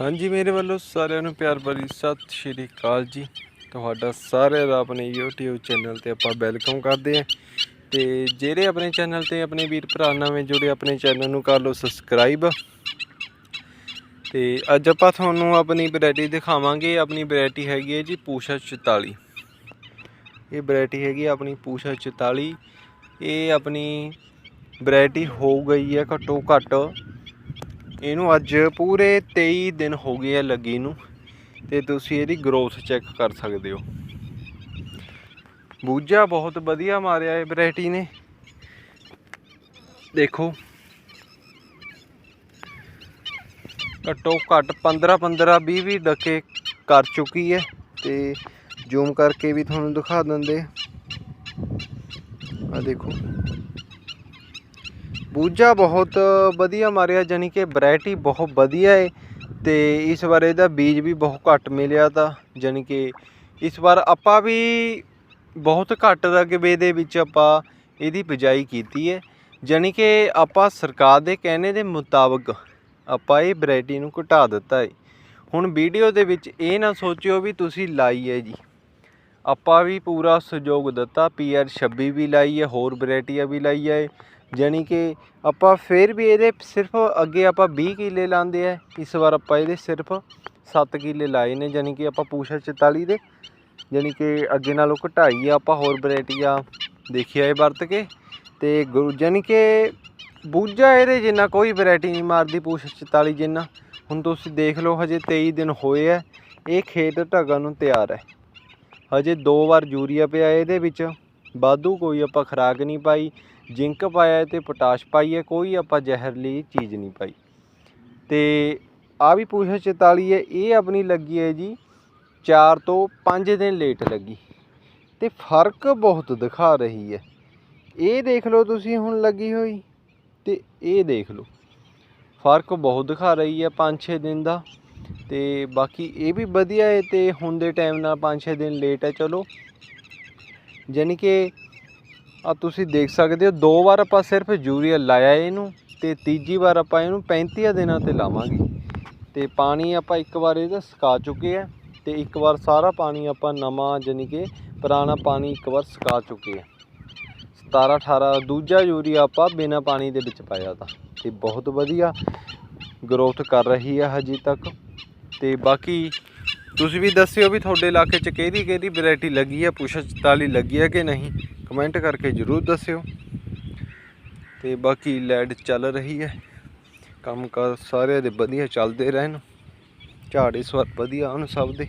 ਹਾਂਜੀ, ਮੇਰੇ ਵੱਲੋਂ ਸਾਰਿਆਂ ਨੂੰ ਪਿਆਰ ਭਰੀ ਸਤਿ ਸ਼੍ਰੀ ਅਕਾਲ ਜੀ। ਤੁਹਾਡਾ ਸਾਰਿਆਂ ਦਾ ਆਪਣੇ YouTube ਚੈਨਲ ਤੇ ਆਪਾਂ ਵੈਲਕਮ ਕਰਦੇ ਹਾਂ। ਤੇ ਜਿਹੜੇ ਆਪਣੇ ਚੈਨਲ ਤੇ ਆਪਣੇ ਵੀਰ ਭਰਾ ਨਵੇਂ ਜੁੜੇ, ਆਪਣੇ ਚੈਨਲ ਨੂੰ ਕਰ ਲਓ ਸਬਸਕ੍ਰਾਈਬ ਤੇ ਅੱਜ ਆਪਾਂ ਤੁਹਾਨੂੰ ਆਪਣੀ ਵੈਰਾਈਟੀ ਦਿਖਾਵਾਂਗੇ। ਆਪਣੀ ਵੈਰਾਈਟੀ ਹੈਗੀ ਹੈ ਜੀ ਪੂਸ਼ਾ 44 ਇਹ ਵੈਰਾਈਟੀ ਹੈਗੀ ਆਪਣੀ ਪੂਸ਼ਾ 44 ਇਹ ਆਪਣੀ ਵੈਰਾਈਟੀ ਹੋ ਗਈ ਹੈ ਘੱਟੋ ਘੱਟ ਇਹਨੂੰ ਅੱਜ ਪੂਰੇ 23 ਦਿਨ ਹੋ ਗਏ ਆ ਲੱਗੀ ਨੂੰ ਤੇ ਤੁਸੀਂ ਇਹਦੀ ਗਰੋਥ ਚੈੱਕ ਕਰ ਸਕਦੇ ਹੋ। ਬੂਝਾ ਬਹੁਤ ਵਧੀਆ ਮਾਰਿਆ ਇਹ ਵੈਰਾਈਟੀ ਨੇ। ਦੇਖੋ। ਘੱਟੋ ਘੱਟ 15 15 20 20 ਡੱਕੇ ਕਰ ਚੁੱਕੀ ਹੈ ਤੇ ਜ਼ੂਮ ਕਰਕੇ ਵੀ ਤੁਹਾਨੂੰ ਦਿਖਾ ਦਿੰਦੇ ਆ। ਦੇਖੋ। ਬੂਝਾ ਬਹੁਤ ਵਧੀਆ ਮਾਰਿਆ ਜਾਨੀ ਕਿ ਵੈਰਾਈਟੀ ਬਹੁਤ ਵਧੀਆ ਹੈ ਤੇ ਇਸ ਵਾਰ ਇਹਦਾ ਬੀਜ ਵੀ ਬਹੁਤ ਘੱਟ ਮਿਲਿਆ ਤਾਂ ਜਾਨੀ ਕਿ ਇਸ ਵਾਰ ਆਪਾਂ ਵੀ ਬਹੁਤ ਘੱਟ ਰਕਬੇ ਦੇ ਵਿੱਚ ਆਪਾਂ ਇਹਦੀ ਬਿਜਾਈ ਕੀਤੀ ਹੈ ਜਾਨੀ ਕਿ ਆਪਾਂ ਸਰਕਾਰ ਦੇ ਕਹਿਣੇ ਦੇ ਮੁਤਾਬਕ ਆਪਾਂ ਇਹ ਵੈਰਾਈਟੀ ਨੂੰ ਘਟਾ ਦਿੱਤਾ ਹੈ ਹੁਣ ਵੀਡੀਓ ਦੇ ਵਿੱਚ ਇਹ ਨਾ ਸੋਚਿਓ ਵੀ ਤੁਸੀਂ ਲਾਈ ਹੈ ਜੀ। ਆਪਾਂ ਵੀ ਪੂਰਾ ਸਹਿਯੋਗ ਦਿੱਤਾ ਪੀਆਰ 26 ਵੀ ਲਾਈ ਹੈ ਹੋਰ ਵੈਰਾਈਟੀਆਂ ਵੀ ਲਾਈ ਹੈ ਜਾਣੀ ਕਿ ਆਪਾਂ ਫਿਰ ਵੀ ਇਹਦੇ ਸਿਰਫ ਅੱਗੇ ਆਪਾਂ 20 ਕਿੱਲੇ ਲਾਉਂਦੇ ਆ, ਇਸ ਵਾਰ ਆਪਾਂ ਇਹਦੇ ਸਿਰਫ 7 ਕਿੱਲੇ ਲਾਏ ਨੇ, ਜਾਣੀ ਕਿ ਆਪਾਂ ਪੂਸ਼ਾ 44 ਦੇ, ਜਾਣੀ ਕਿ ਅੱਗੇ ਨਾਲੋਂ ਘਟਾਈ ਆ ਆਪਾਂ ਹੋਰ ਵੈਰਾਈਟੀਆਂ ਦੇਖਿਆ ਇਹ ਵਰਤ ਕੇ। ਤੇ ਗੁਰੂ, ਜਾਣੀ ਕਿ ਬੂਝਾ ਇਹਦੇ ਜਿੰਨਾ, ਕੋਈ ਵੈਰਾਈਟੀ ਨਹੀਂ ਮਾਰਦੀ ਪੂਸ਼ਾ 44 ਜਿੰਨਾ। ਹੁਣ ਤੁਸੀਂ ਦੇਖ ਲਓ, ਹਜੇ 23 ਦਿਨ ਹੋਏ ਆ, ਇਹ ਖੇਤ ਢਗਣ ਨੂੰ ਤਿਆਰ ਹੈ ਹਜੇ ਦੋ ਵਾਰ ਯੂਰੀਆ ਪਿਆ ਇਹਦੇ ਵਿੱਚ, ਵਾਧੂ ਕੋਈ ਆਪਾਂ ਖਰਾਕ ਨਹੀਂ ਪਾਈ। ਜਿੰਕ ਪਾਇਆ ਹੈ ਤੇ ਪੋਟਾਸ਼ ਪਾਈ ਹੈ, ਕੋਈ ਆਪਾਂ ਜ਼ਹਿਰਲੀ ਚੀਜ਼ ਨਹੀਂ ਪਾਈ। ਤੇ ਆ ਵੀ ਪੂਛਾ 44 ਹੈ, ਇਹ ਆਪਣੀ ਲੱਗੀ ਹੈ ਜੀ 4 ਤੋਂ 5 ਦਿਨ ਲੇਟ ਲੱਗੀ। ਤੇ ਫ਼ਰਕ ਬਹੁਤ ਦਿਖਾ ਰਹੀ ਹੈ। ਇਹ ਦੇਖ ਲਓ ਤੁਸੀਂ ਹੁਣ ਲੱਗੀ ਹੋਈ, ਤੇ ਇਹ ਦੇਖ ਲਓ। ਫ਼ਰਕ ਬਹੁਤ ਦਿਖਾ ਰਹੀ ਹੈ 5-6 ਦਿਨ ਦਾ। ਤੇ ਬਾਕੀ ਇਹ ਵੀ ਵਧੀਆ ਹੈ, ਤੇ ਹੁਣ ਦੇ ਟਾਈਮ ਨਾਲ 5-6 ਦਿਨ ਲੇਟ ਹੈ, ਚਲੋ। ਯਾਨੀ ਕਿ ਆ ਤੁਸੀਂ ਦੇਖ ਸਕਦੇ ਹੋ, ਦੋ ਵਾਰ ਆਪਾਂ ਸਿਰਫ ਯੂਰੀਆ ਲਾਇਆ ਇਹਨੂੰ ਤੇ ਤੀਜੀ ਵਾਰ ਆਪਾਂ ਇਹਨੂੰ 35 ਦਿਨਾਂ ਤੇ ਲਾਵਾਂਗੇ। ਤੇ ਪਾਣੀ ਆਪਾਂ ਇੱਕ ਵਾਰ ਇਹਦਾ ਸੁਕਾ ਚੁੱਕੇ ਆ ਤੇ ਇੱਕ ਵਾਰ ਸਾਰਾ ਪਾਣੀ ਆਪਾਂ ਨਵਾਂ ਯਾਨੀ ਕਿ ਪੁਰਾਣਾ ਪਾਣੀ ਇੱਕ ਵਾਰ ਸੁਕਾ ਚੁੱਕੇ ਆ। 17 18 ਦੂਜਾ ਯੂਰੀਆ ਆਪਾਂ ਬਿਨਾ ਪਾਣੀ ਦੇ ਵਿੱਚ ਪਾਇਆ ਤਾਂ। ਤੇ ਬਹੁਤ ਵਧੀਆ ਗਰੋਥ ਕਰ ਰਹੀ ਆ ਹਜੇ ਤੱਕ। ਤੇ ਬਾਕੀ ਤੁਸੀਂ ਵੀ ਦੱਸਿਓ ਵੀ ਤੁਹਾਡੇ ਇਲਾਕੇ 'ਚ ਕਿਹਦੀ ਕਿਹੜੀ ਵੈਰਾਈਟੀ ਲੱਗੀ ਹੈ ਪੁੱਛ 44 ਲੱਗੀ ਹੈ ਕਿ ਨਹੀਂ? ਕਮੈਂਟ ਕਰਕੇ ਜਰੂਰ ਦੱਸਿਓ। ਤੇ ਬਾਕੀ ਲੈਡ ਚੱਲ ਰਹੀ ਹੈ। ਕੰਮ ਕਾਰ ਸਾਰਿਆਂ ਦੇ ਵਧੀਆ ਚੱਲਦੇ ਰਹਿਣ। ਝਾੜ ਇਸ ਵਾਰ ਵਧੀਆ ਹਨ ਸਭ ਦੇ।